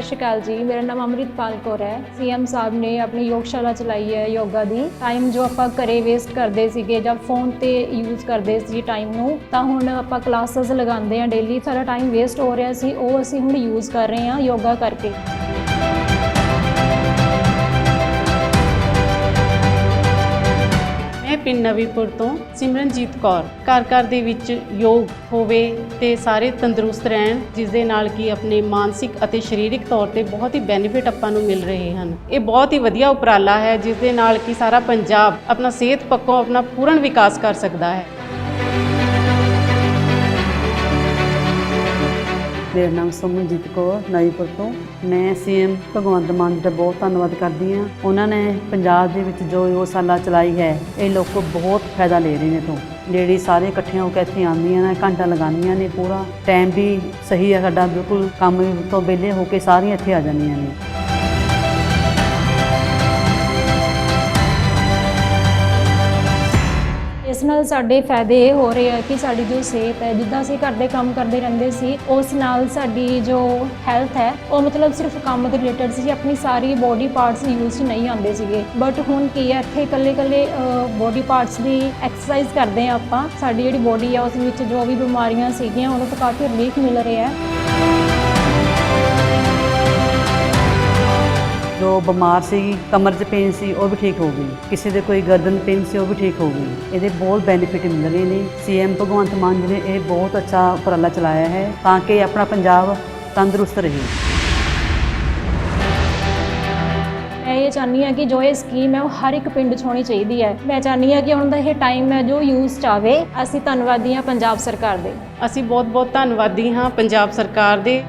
ਸਤਿ ਸ਼੍ਰੀ ਅਕਾਲ ਜੀ। ਮੇਰਾ ਨਾਮ ਅਮਰਿਤਪਾਲ ਕੌਰ ਹੈ। ਸੀਐਮ ਸਾਹਿਬ ਨੇ ਆਪਣੀ ਯੋਗਸ਼ਾਲਾ ਚਲਾਈ ਹੈ ਯੋਗਾ ਦੀ। ਟਾਈਮ ਜੋ ਆਪਾਂ ਘਰੇ ਵੇਸਟ ਕਰਦੇ ਸੀਗੇ ਜਾਂ ਫੋਨ ਤੇ ਯੂਜ਼ ਕਰਦੇ ਸੀ ਟਾਈਮ ਨੂੰ, ਤਾਂ ਹੁਣ ਆਪਾਂ ਕਲਾਸਿਸ ਲਗਾਉਂਦੇ ਆ ਡੇਲੀ ਸਾਰਾ ਟਾਈਮ ਵੇਸਟ ਹੋ ਰਿਹਾ ਸੀ, ਉਹ ਅਸੀਂ ਹੁਣ ਯੂਜ਼ ਕਰ ਰਹੇ ਹਾਂ ਯੋਗਾ ਕਰਕੇ। ਮੈਂ ਪਿੰਡ ਨਵੀਪੁਰ ਤੋਂ ਸਿਮਰਨਜੀਤ ਕੌਰ। ਘਰ ਘਰ ਦੇ ਵਿੱਚ ਯੋਗ ਹੋਵੇ ਤੇ ਸਾਰੇ ਤੰਦਰੁਸਤ ਰਹਿਣ ਜਿਸ ਦੇ ਨਾਲ ਕਿ ਆਪਣੇ ਮਾਨਸਿਕ ਅਤੇ ਸਰੀਰਕ ਤੌਰ ਤੇ ਬਹੁਤ ਹੀ ਬੈਨੀਫਿਟ ਆਪਾਂ ਨੂੰ ਮਿਲ ਰਹੇ ਹਨ। ਇਹ ਬਹੁਤ ਹੀ ਵਧੀਆ ਉਪਰਾਲਾ ਹੈ ਜਿਸ ਦੇ ਨਾਲ ਕਿ ਸਾਰਾ ਪੰਜਾਬ ਆਪਣਾ ਸਿਹਤ ਪੱਖੋਂ ਆਪਣਾ ਪੂਰਨ ਵਿਕਾਸ ਕਰ ਸਕਦਾ ਹੈ। ਮੇਰਾ ਨਾਮ ਸੁਮਨਜੀਤ ਕੌਰ, ਨਾਈਪੁਰ ਤੋਂ। ਮੈਂ ਸੀਐਮ ਭਗਵੰਤ ਮਾਨ ਜੀ ਦਾ ਬਹੁਤ ਧੰਨਵਾਦ ਕਰਦੀ ਹਾਂ। ਉਹਨਾਂ ਨੇ ਪੰਜਾਬ ਦੇ ਵਿੱਚ ਜੋ ਯੋਗਸ਼ਾਲਾ ਚਲਾਈ ਹੈ, ਇਹ ਲੋਕ ਬਹੁਤ ਫਾਇਦਾ ਲੈ ਰਹੇ ਨੇ ਤੋਂ ਲੇਡੀ ਸਾਰੇ ਇਕੱਠੀਆਂ ਹੋ ਕੇ ਇੱਥੇ ਆਉਂਦੀਆਂ ਨੇ, ਘੰਟਾ ਲਗਾਉਂਦੀਆਂ ਨੇ ਪੂਰਾ। ਟਾਈਮ ਵੀ ਸਹੀ ਹੈ ਸਾਡਾ, ਬਿਲਕੁਲ ਕੰਮ ਤੋਂ ਵਿਹਲੇ ਹੋ ਕੇ ਸਾਰੀਆਂ ਇੱਥੇ ਆ ਜਾਂਦੀਆਂ ਨੇ। ਨਾਲ ਸਾਡੇ ਫਾਇਦੇ ਇਹ ਹੋ ਰਹੇ ਆ ਕਿ ਸਾਡੀ ਜੋ ਸਿਹਤ ਹੈ, ਜਿੱਦਾਂ ਅਸੀਂ ਘਰ ਦੇ ਕੰਮ ਕਰਦੇ ਰਹਿੰਦੇ ਸੀ, ਉਸ ਨਾਲ ਸਾਡੀ ਜੋ ਹੈਲਥ ਹੈ, ਉਹ ਮਤਲਬ ਸਿਰਫ ਕੰਮ ਦੇ ਰਿਲੇਟਡ ਸੀ, ਆਪਣੀ ਸਾਰੀ ਬੋਡੀ ਪਾਰਟਸ ਯੂਜ਼ ਨਹੀਂ ਆਉਂਦੇ ਸੀਗੇ। ਬਟ ਹੁਣ ਕੀ ਹੈ, ਇੱਥੇ ਇਕੱਲੇ ਇਕੱਲੇ ਬੋਡੀ ਪਾਰਟਸ ਦੀ ਐਕਸਰਸਾਈਜ਼ ਕਰਦੇ ਆ ਆਪਾਂ। ਸਾਡੀ ਜਿਹੜੀ ਬੋਡੀ ਆ, ਉਸ ਵਿੱਚ ਜੋ ਵੀ ਬਿਮਾਰੀਆਂ ਸੀਗੀਆਂ, ਉਹਨਾਂ ਤੋਂ ਕਾਫੀ ਰਿਲੀਫ ਮਿਲ ਰਿਹਾ ਹੈ। ਜੋ ਬਿਮਾਰ ਸੀ ਕਮਰ 'ਚ ਪੇਨ ਸੀ ਉਹ ਵੀ ਠੀਕ ਹੋ ਗਈ। ਕਿਸੇ ਦੇ ਕੋਈ ਗਰਦਨ ਪੇਨ ਸੀ ਉਹ ਵੀ ਠੀਕ ਹੋ ਗਈ। ਇਹਦੇ ਬਹੁਤ ਬੈਨੀਫਿਟ ਮਿਲ ਰਹੇ ਨੇ ਸੀਐਮ ਭਗਵੰਤ ਮਾਨ ਜੀ ਨੇ ਇਹ ਬਹੁਤ ਅੱਛਾ ਉਪਰਾਲਾ ਚਲਾਇਆ ਹੈ ਤਾਂ ਕਿ ਆਪਣਾ ਪੰਜਾਬ ਤੰਦਰੁਸਤ ਰਹੇ। ਮੈਂ ਇਹ ਚਾਹੁੰਦੀ ਹਾਂ ਕਿ ਜੋ ਇਹ ਸਕੀਮ ਹੈ ਉਹ ਹਰ ਇੱਕ ਪਿੰਡ 'ਚ ਹੋਣੀ ਚਾਹੀਦੀ ਹੈ। ਮੈਂ ਚਾਹੁੰਦੀ ਹਾਂ ਕਿ ਹੁਣ ਦਾ ਇਹ ਟਾਈਮ ਹੈ ਜੋ ਯੂਜ਼ 'ਚ ਆਵੇ। ਅਸੀਂ ਧੰਨਵਾਦੀ ਹਾਂ ਪੰਜਾਬ ਸਰਕਾਰ ਦੇ। ਅਸੀਂ ਬਹੁਤ ਬਹੁਤ ਧੰਨਵਾਦੀ ਹਾਂ ਪੰਜਾਬ ਸਰਕਾਰ ਦੇ।